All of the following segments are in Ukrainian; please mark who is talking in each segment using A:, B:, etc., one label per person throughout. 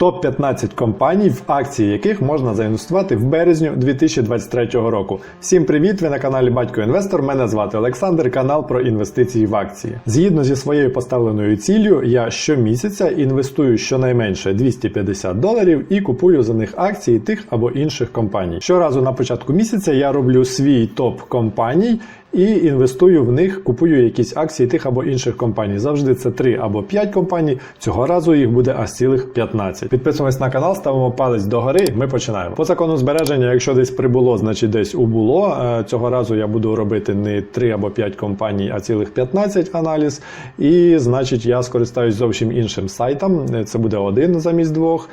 A: Топ-15 компаній, в акції яких можна заінвестувати в березню 2023 року. Всім привіт! Ви на каналі Батько Інвестор. Мене звати Олександр, канал про інвестиції в акції. Згідно зі своєю поставленою ціллю, я щомісяця інвестую щонайменше 250 доларів і купую за них акції тих або інших компаній. Щоразу на початку місяця я роблю свій топ компаній. І інвестую в них, купую якісь акції тих або інших компаній. Завжди це 3 або 5 компаній. Цього разу їх буде аж цілих 15. Підписуємось на канал, ставимо палець догори. Ми починаємо. По закону збереження, якщо десь прибуло, значить десь убуло. Е, Цього разу я буду робити не 3 або 5 компаній, а цілих 15 аналіз. І значить, я скористаюсь зовсім іншим сайтом. Е, Це буде один замість двох.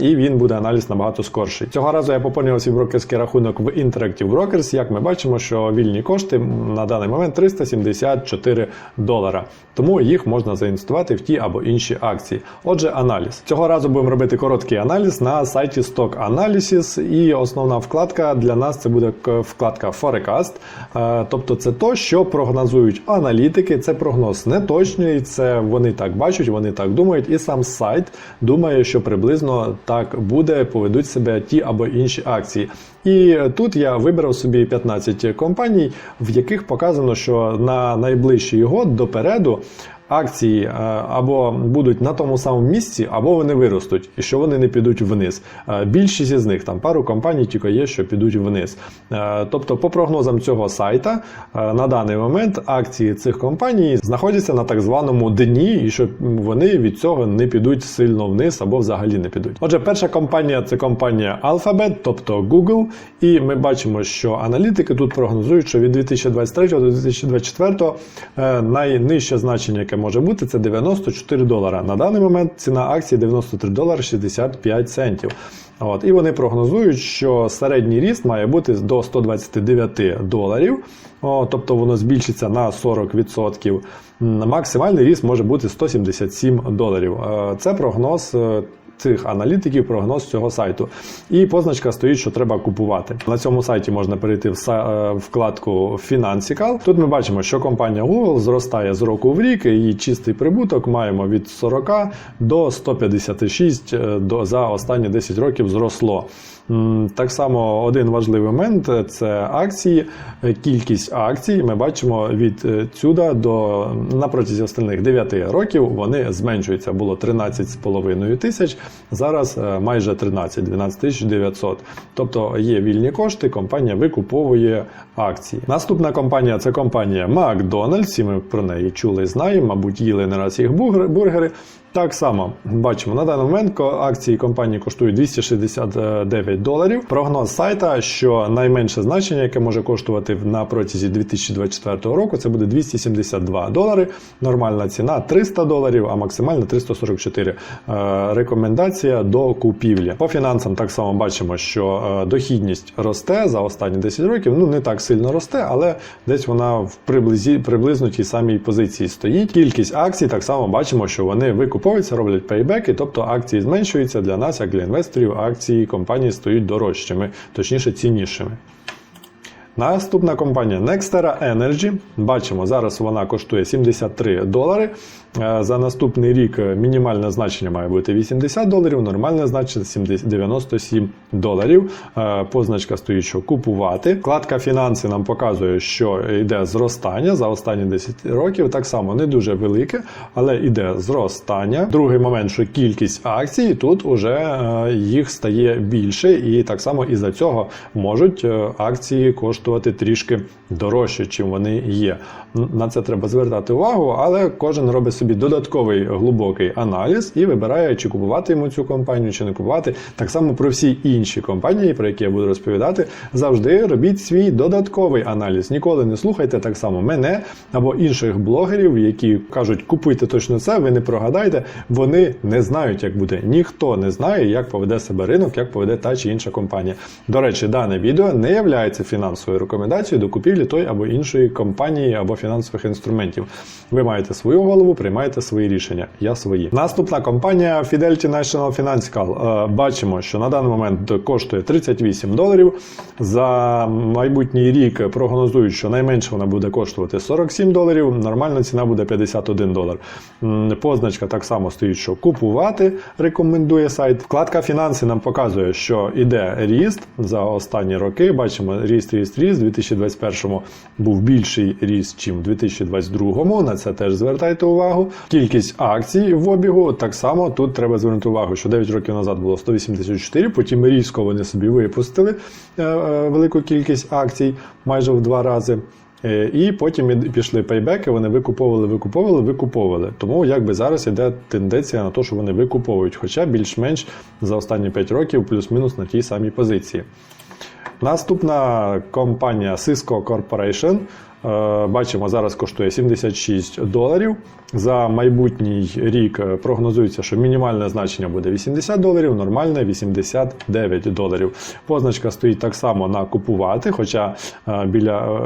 A: І він буде аналіз набагато скорший. Цього разу я поповнював свій брокерський рахунок в Interactive Brokers. Як ми бачимо, що вільні кошти на даний момент 374 долара. Тому їх можна заінвестувати в ті або інші акції. Отже, аналіз. Цього разу будемо робити короткий аналіз на сайті Stock Analysis. І основна вкладка для нас це буде вкладка Forecast. Е, Тобто це то, що прогнозують аналітики. Це прогноз неточний, це вони так бачать, вони так думають, і сам сайт думає, що приблизно так буде, поведуть себе ті або інші акції. І тут я вибрав собі 15 компаній, в яких показано, що на найближчий год допереду акції е, або будуть на тому самому місці, або вони виростуть, і що вони не підуть вниз. Е, Більшість із них там пару компаній тільки є, що підуть вниз. Е, Тобто, по прогнозам цього сайта, на даний момент акції цих компаній знаходяться на так званому дні, і що вони від цього не підуть сильно вниз або взагалі не підуть. Отже, перша компанія це компанія Alphabet, тобто Google. І ми бачимо, що аналітики тут прогнозують, що від 2023 до 2024 е, найнижче значення, яке може бути, це 94 долара. На даний момент ціна акції 93 долари 65 центів. От, і вони прогнозують, що середній ріст має бути до 129 доларів, О, тобто воно збільшиться на 40%. Максимальний ріст може бути 177 доларів. Е, Це прогноз. Цих аналітиків прогноз цього сайту. І позначка стоїть, що треба купувати. На цьому сайті можна перейти в е, вкладку Фінансікал. Тут ми бачимо, що компанія Google зростає з року в рік, її чистий прибуток маємо від 40 до 156 е, за останні 10 років зросло. Так само один важливий момент е, це акції. Е, Кількість акцій ми бачимо від е, сюди до на протязі останніх 9 років вони зменшуються. Було 13,5 тисяч, зараз майже 13, 12 тисяч 900. Тобто є вільні кошти, компанія викуповує акції. Наступна компанія це компанія McDonald's. Всі ми про неї чули і знаємо, мабуть, їли не раз їх бургери. Так само бачимо на даний момент акції компанії коштують 269 доларів. Прогноз сайта, що найменше значення, яке може коштувати на протязі 2024 року, це буде 272 долари. Нормальна ціна 300 доларів, а максимальна 344. Е, Рекомендація до купівлі. По фінансам так само бачимо, що е, дохідність росте за останні 10 років. Ну не так сильно росте, але десь вона в приблизі, приблизно тій самій позиції стоїть. Кількість акцій так само бачимо, що вони викуповуються, роблять пейбеки, тобто акції зменшуються для нас, як для інвесторів, акції компанії стають дорожчими, точніше ціннішими. Наступна компанія Nextera Energy. Бачимо, зараз вона коштує 73 долари. Е, За наступний рік е, мінімальне значення має бути 80 доларів, нормальне значення 97 доларів. Е, Позначка стоїть, що купувати. Вкладка фінанси нам показує, що йде зростання за останні 10 років. Так само не дуже велике, але йде зростання. Другий момент, що кількість акцій тут уже їх стає більше, і так само із за цього можуть акції коштувати трішки дорожче, чим вони є. На це треба звертати увагу, але кожен робить собі додатковий глибокий аналіз і вибирає, чи купувати йому цю компанію, чи не купувати. Так само про всі інші компанії, про які я буду розповідати, завжди робіть свій додатковий аналіз. Ніколи не слухайте так само мене або інших блогерів, які кажуть, купуйте точно це, ви не прогадаєте. Вони не знають, як буде. Ніхто не знає, як поведе себе ринок, як поведе та чи інша компанія. До речі, дане відео не є фінансовою рекомендацією до купівлі той або іншої компанії або фінансових інструментів. Ви маєте свою голову, приймайте свої рішення. Я свої. Наступна компанія Fidelity National Financial. Е, Бачимо, що на даний момент коштує 38 доларів. За майбутній рік прогнозують, що найменше вона буде коштувати 47 доларів. Нормальна ціна буде 51 долар. Позначка так само стоїть, що купувати рекомендує сайт. Вкладка фінанси нам показує, що іде ріст за останні роки. Бачимо ріст, ріст, ріст. У 2021 був більший ріст, ніж у 2022. На це теж звертайте увагу. Кількість акцій в обігу так само тут треба звернути увагу, що 9 років назад було 184, потім різко вони собі випустили е, е, велику кількість акцій майже в два рази. Е, І потім пішли пейбеки, вони викуповували, викуповували, викуповували. Тому якби зараз іде тенденція на те, що вони викуповують, хоча більш-менш за останні 5 років плюс-мінус на тій самій позиції. Наступна компанія Cisco Corporation. Е, Бачимо, зараз коштує 76 доларів. За майбутній рік е, прогнозується, що мінімальне значення буде 80 доларів, нормальне 89 доларів. Позначка стоїть так само на купувати, хоча е, біля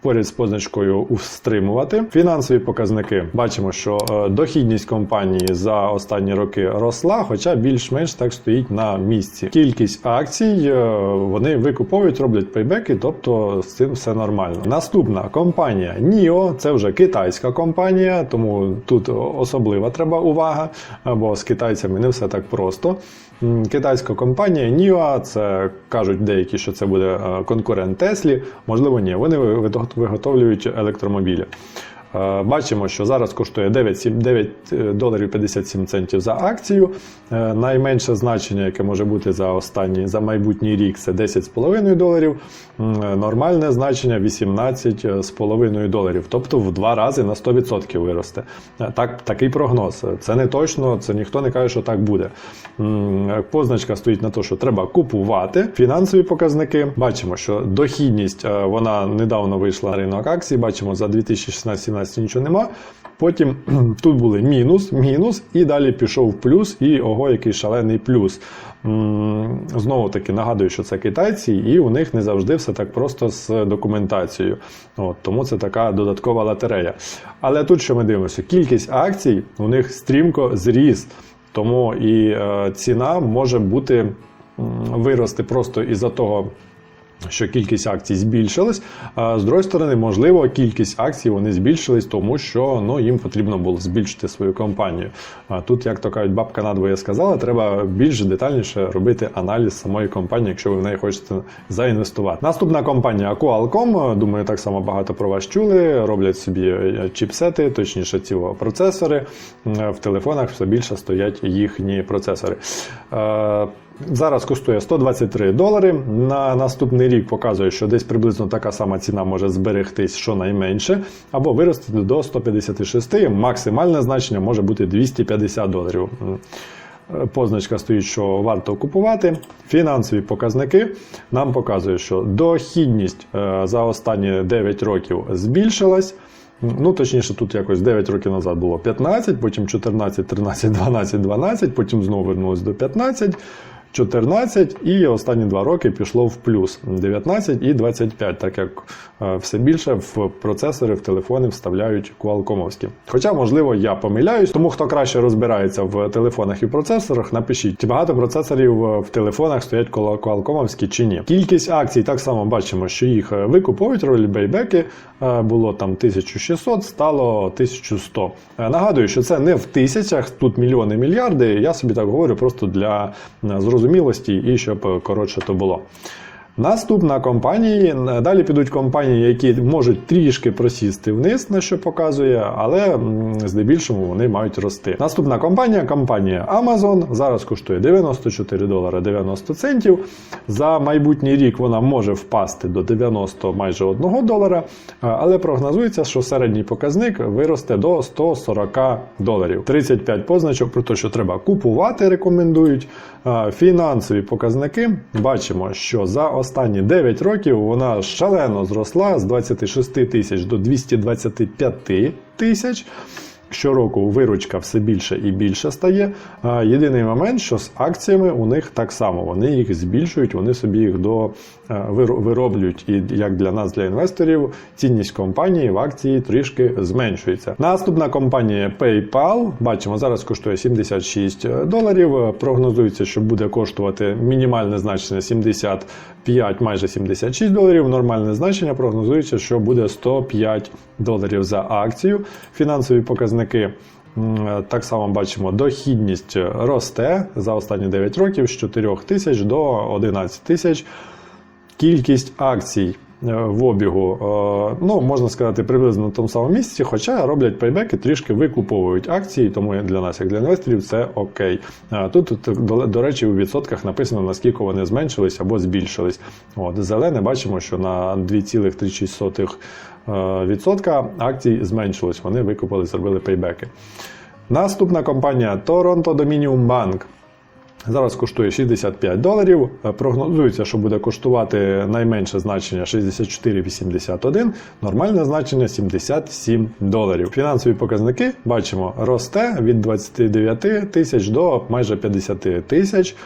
A: поряд з позначкою стримувати. Фінансові показники бачимо, що е, дохідність компанії за останні роки росла, хоча більш-менш так стоїть на місці. Кількість акцій е, вони викуповують, роблять пейбеки, тобто з цим все нормально. Наступна компанія NIO, це вже китайська компанія, тому тут особлива треба увага, бо з китайцями не все так просто. Китайська компанія NIO, це кажуть деякі, що це буде е, конкурент Теслі. Можливо, ні. Вони ви- виготовлюють електромобілі. Е, Бачимо, що зараз коштує 9, 9 доларів 57 центів за акцію. Е, Найменше значення, яке може бути за останній за майбутній рік, це 10,5 доларів. Е, Нормальне значення 18,5 доларів, тобто в два рази на 100% виросте. Е, Так, такий прогноз. Це не точно, це ніхто не каже, що так буде. Е, Позначка стоїть на те, що треба купувати. Фінансові показники. Бачимо, що дохідність е, вона недавно вийшла на ринок акцій. Бачимо, за 2016-17 нічого нема. Потім тут були мінус, мінус, і далі пішов плюс, і ого, який шалений плюс. Знову таки нагадую, що це китайці, і у них не завжди все так просто з документацією. От, тому це така додаткова лотерея. Але тут що ми дивимося? Кількість акцій у них стрімко зріс. Тому і е, ціна може бути вирости просто із-за того. Що кількість акцій збільшилась, а з другої сторони, можливо, кількість акцій вони збільшились, тому що ну, їм потрібно було збільшити свою компанію. А тут, як то кажуть, бабка надвоє сказала, треба більш детальніше робити аналіз самої компанії, якщо ви в неї хочете заінвестувати. Наступна компанія Qualcomm, думаю, так само багато про вас чули. Роблять собі е, чіпсети, точніше, ці процесори. В телефонах все більше стоять їхні процесори. Зараз коштує 123 долари. На наступний рік показує, що десь приблизно така сама ціна може зберегтись щонайменше, або вирости до 156. Максимальне значення може бути 250 доларів. Е, Позначка стоїть, що варто купувати. Фінансові показники нам показують, що дохідність е, за останні 9 років збільшилась. Ну, точніше, тут якось 9 років назад було 15, потім 14, 13, 12, 12, потім знову вернулось до 15. 14 і останні два роки пішло в плюс 19 і 25, так як е, все більше в процесори, в телефони вставляють куалкомовські. Хоча, можливо, я помиляюсь, тому хто краще розбирається в телефонах і процесорах, напишіть, чи багато процесорів е, в телефонах стоять куалкомовські чи ні. Кількість акцій так само бачимо, що їх е, викуповують ролі бейбеки. е, Було там 1600, стало 1100. Е, Нагадую, що це не в тисячах, тут мільйони, мільярди. Я собі так говорю просто для е, зрозумілості і щоб е, коротше то було. Наступна компанії, далі підуть компанії, які можуть трішки просісти вниз, на що показує, але м, здебільшому вони мають рости. Наступна компанія компанія Amazon зараз коштує 94 долари 90 центів. За майбутній рік вона може впасти до 90 майже 1 долара, але прогнозується, що середній показник виросте до 140 доларів. 35 позначок про те, що треба купувати, рекомендують. Фінансові показники бачимо, що за останні 9 років вона шалено зросла з 26 тисяч до 225 тисяч. Щороку виручка все більше і більше стає. Єдиний момент, що з акціями у них так само вони їх збільшують, вони собі їх до е, вироблюють. І як для нас, для інвесторів, цінність компанії в акції трішки зменшується. Наступна компанія PayPal, бачимо, зараз коштує 76 доларів. Прогнозується, що буде коштувати мінімальне значення 75, майже 76 доларів. Нормальне значення прогнозується, що буде 105 доларів за акцію. Фінансові показники. М, Так само бачимо, дохідність росте за останні 9 років з 4 тисяч до 11 тисяч. Кількість акцій е, в обігу, е, ну можна сказати, приблизно на тому самому місці, хоча роблять пейбеки, трішки викуповують акції, тому для нас, як для інвесторів, це окей. Е, Тут, до, речі, у відсотках написано, наскільки вони зменшились або збільшились. От, зелене бачимо, що на 2,36 е, відсотка акцій зменшилось. Вони викупили, зробили пейбеки. Наступна компанія Toronto Dominion Bank. Зараз коштує 65 доларів. Е, Прогнозується, що буде коштувати найменше значення 64,81, нормальне значення 77 доларів. Фінансові показники бачимо росте від 29 тисяч до майже 50 тисяч.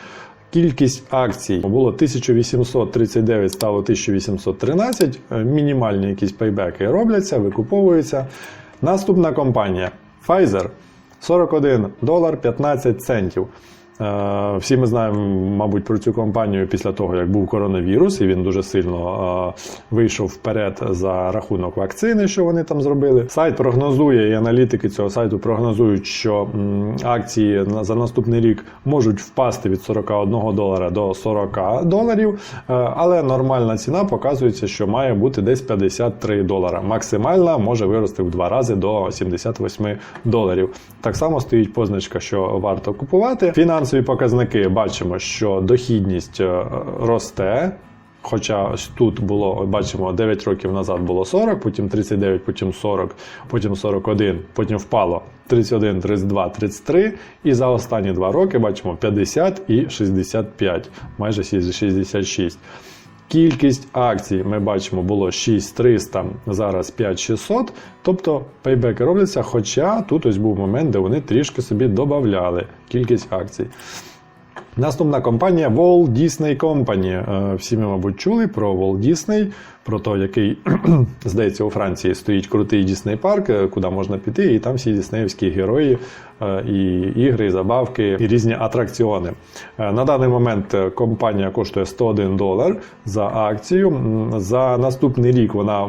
A: Кількість акцій було 1839, стало 1813. Е, Мінімальні якісь пейбеки робляться, викуповуються. Наступна компанія Pfizer 41 долар 15 центів. Е, Всі ми знаємо, мабуть, про цю компанію після того, як був коронавірус, і він дуже сильно е, вийшов вперед за рахунок вакцини, що вони там зробили. Сайт прогнозує, і аналітики цього сайту прогнозують, що акції за наступний рік можуть впасти від 41 долара до 40 доларів, е, але нормальна ціна показується, що має бути десь 53 долара. Максимальна може вирости в два рази до 78 доларів. Так само стоїть позначка, що варто купувати. Фінансові показники бачимо, що дохідність е, росте. Хоча ось тут було, бачимо, 9 років назад було 40, потім 39, потім 40, потім 41, потім впало 31, 32, 33. І за останні два роки бачимо 50 і 65, майже 66. Кількість акцій ми бачимо було 6300, зараз 5600. Тобто пейбеки робляться, хоча тут ось був момент, де вони трішки собі додавали кількість акцій. Наступна компанія Walt Disney Company. Е, Всі ми, мабуть, чули про Walt Disney, про те, який, здається, у Франції стоїть крутий Дісней парк, е, куди можна піти, і там всі діснеївські герої, е, і ігри, і забавки, і різні атракціони. Е, На даний момент компанія коштує 101 долар за акцію. За наступний рік вона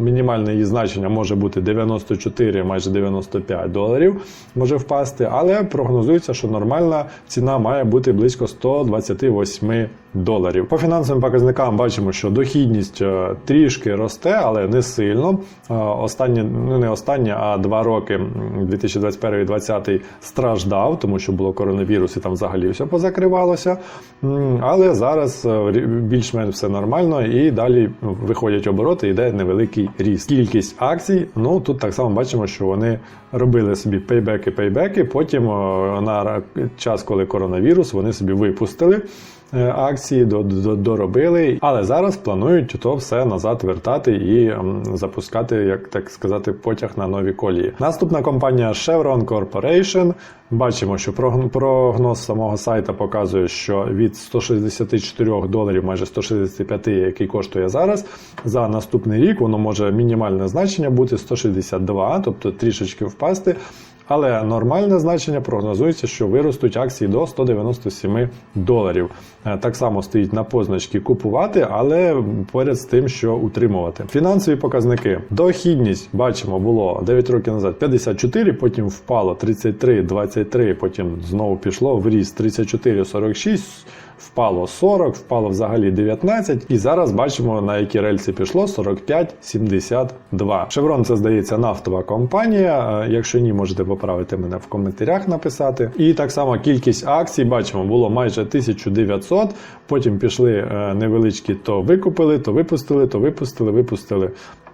A: мінімальне її значення може бути 94, майже 95 доларів, може впасти, але прогнозується, що нормальна ціна має бути близько 128 доларів. По фінансовим показникам бачимо, що дохідність е, трішки росте, але не сильно. Е, Останні, ну не останні, а два роки 2021-2020 страждав, тому що було коронавірус і там взагалі все позакривалося. Але зараз е, більш-менш все нормально і далі виходять обороти, йде невеликий ріст. Кількість акцій, ну тут так само бачимо, що вони робили собі пейбеки, пейбеки. Потім на час, коли коронавірус, вони собі випустили акції, до- до- доробили, але зараз планують то все назад вертати і запускати, як так сказати, потяг на нові колії. Наступна компанія Chevron Corporation. Бачимо, що прогноз самого сайта показує, що від 164 доларів, майже 165, який коштує зараз, за наступний рік воно може мінімальне значення бути 162, тобто трішечки впасти. Але нормальне значення прогнозується, що виростуть акції до 197 доларів. Е, Так само стоїть на позначці купувати, але поряд з тим, що утримувати. Фінансові показники. Дохідність бачимо було 9 років назад 54, потім впало 33, 23, потім знову пішло в ріст 34, 46. Впало 40, впало взагалі 19, і зараз бачимо на які рельси пішло 45,72. Шеврон це здається нафтова компанія. Е, Якщо ні, можете поправити мене в коментарях написати. І так само кількість акцій бачимо було майже 1900. Потім пішли е, невеличкі, то викупили, то випустили, то випустили, випустили.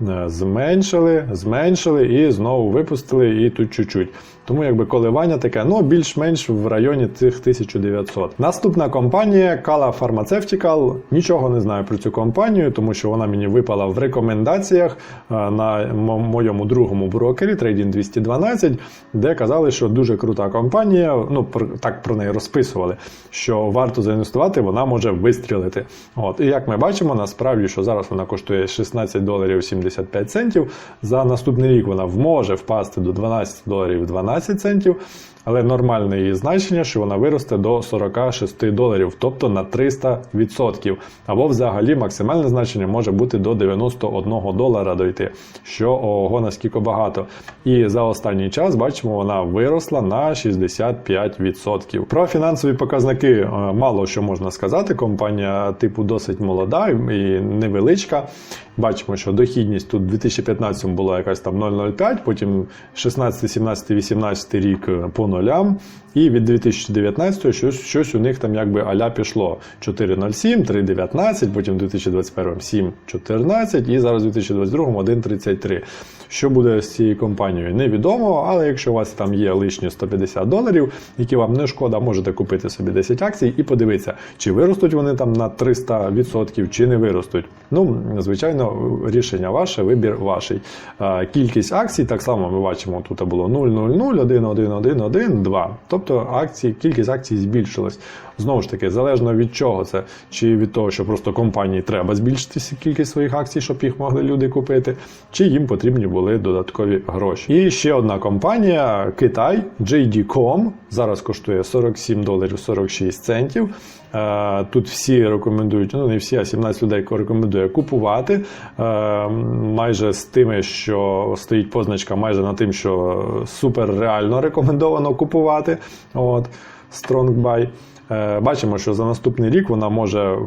A: е, зменшили, зменшили і знову випустили, і тут чуть-чуть. Тому якби коливання таке, ну більш-менш в районі цих 1900. Наступна компанія Kala Pharmaceutical. Нічого не знаю про цю компанію, тому що вона мені випала в рекомендаціях е, на моєму другому брокері Trading 212, де казали, що дуже крута компанія. Ну так про неї розписували, що варто заінвестувати, вона може вистрілити. От і як ми бачимо, насправді, що зараз вона коштує 16 доларів 75 центів. За наступний рік вона може впасти до 12 доларів 12 центів. Але нормальне її значення, що вона виросте до 46 доларів, тобто на 300%. Або взагалі максимальне значення може бути до 91 долара дойти, що ого наскільки багато. І за останній час бачимо, вона виросла на 65%. Про фінансові показники е, мало що можна сказати. Компанія типу досить молода і невеличка. Бачимо, що дохідність тут у 2015 була якась там 0,05, потім 16, 17, 18 рік е, по нулям. І від 2019 щось, щось у них там якби аля пішло 4,07, 3,19, потім у 2021 7,14 і зараз у 2022 1,33. Що буде з цією компанією, невідомо, але якщо у вас там є лишні 150 доларів, які вам не шкода, можете купити собі 10 акцій і подивитися, чи виростуть вони там на 300%, чи не виростуть. Ну, звичайно, рішення ваше, вибір ваш. Е, Кількість акцій, так само ми бачимо, тут було 0,00, 1, 1, 1, 1, 2. Тобто акції, кількість акцій збільшилась. Знову ж таки, залежно від чого це, чи від того, що просто компанії треба збільшити кількість своїх акцій, щоб їх могли люди купити, чи їм потрібні були додаткові гроші. І ще одна компанія Китай, JD.com, зараз коштує 47 доларів 46 центів. Е, Тут всі рекомендують, ну не всі, а 17 людей рекомендує купувати. Е, Майже з тими, що стоїть позначка, майже на тим, що супер реально рекомендовано купувати. От, Strong Buy. Е, Бачимо, що за наступний рік вона може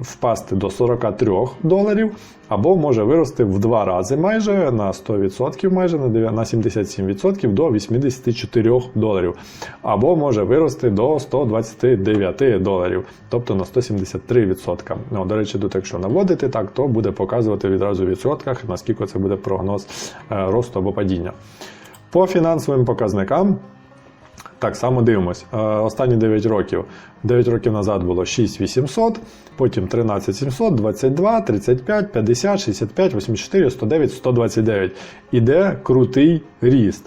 A: впасти до 43 доларів, або може вирости в два рази майже на 100%, майже на 77% до 84 доларів, або може вирости до 129 доларів, тобто на 173%. Ну, до речі, тут якщо наводити так, то буде показувати відразу в відсотках, наскільки це буде прогноз е, росту або падіння. По фінансовим показникам так само дивимось. Е, Останні 9 років. 9 років назад було 6800, потім 13700, 22, 35, 50, 65, 84, 109, 129. Іде крутий ріст.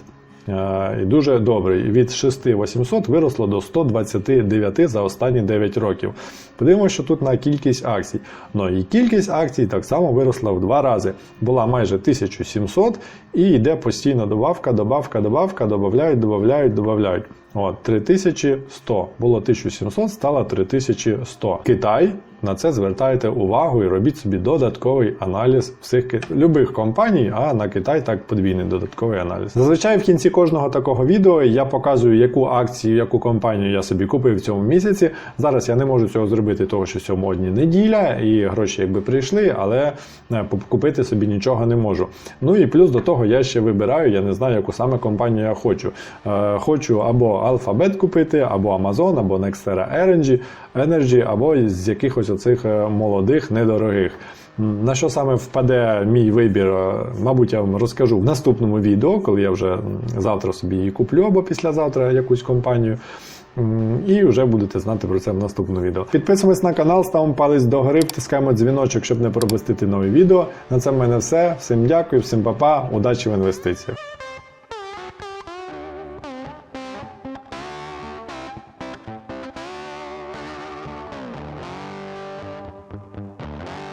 A: І дуже добрий. Від 6800 виросло до 129 за останні 9 років. Подивимося, що тут на кількість акцій. Ну і кількість акцій так само виросла в два рази. Була майже 1700 і йде постійна добавка, добавка, добавка, додають, додають, додають. От, 3100. Було 1700, стало 3100. Китай. На це звертайте увагу і робіть собі додатковий аналіз всіх любих компаній, а на Китай так подвійний додатковий аналіз. Зазвичай в кінці кожного такого відео я показую, яку акцію, яку компанію я собі купив в цьому місяці. Зараз я не можу цього зробити, того що сьогодні неділя, і гроші якби прийшли, але е, купити собі нічого не можу. Ну і плюс до того я ще вибираю, я не знаю, яку саме компанію я хочу. Е, Хочу або Alphabet купити, або Amazon, або Nextera Energy, Energy, або з якихось оцих е, молодих, недорогих. На що саме впаде мій вибір, е, мабуть, я вам розкажу в наступному відео, коли я вже завтра собі її куплю або післязавтра якусь компанію. І вже будете знати про це в наступному відео. Підписуємось на канал, ставимо палець догори, втискаємо дзвіночок, щоб не пропустити нові відео. На це в мене все. Всім дякую, всім па-па, удачі в інвестиціях.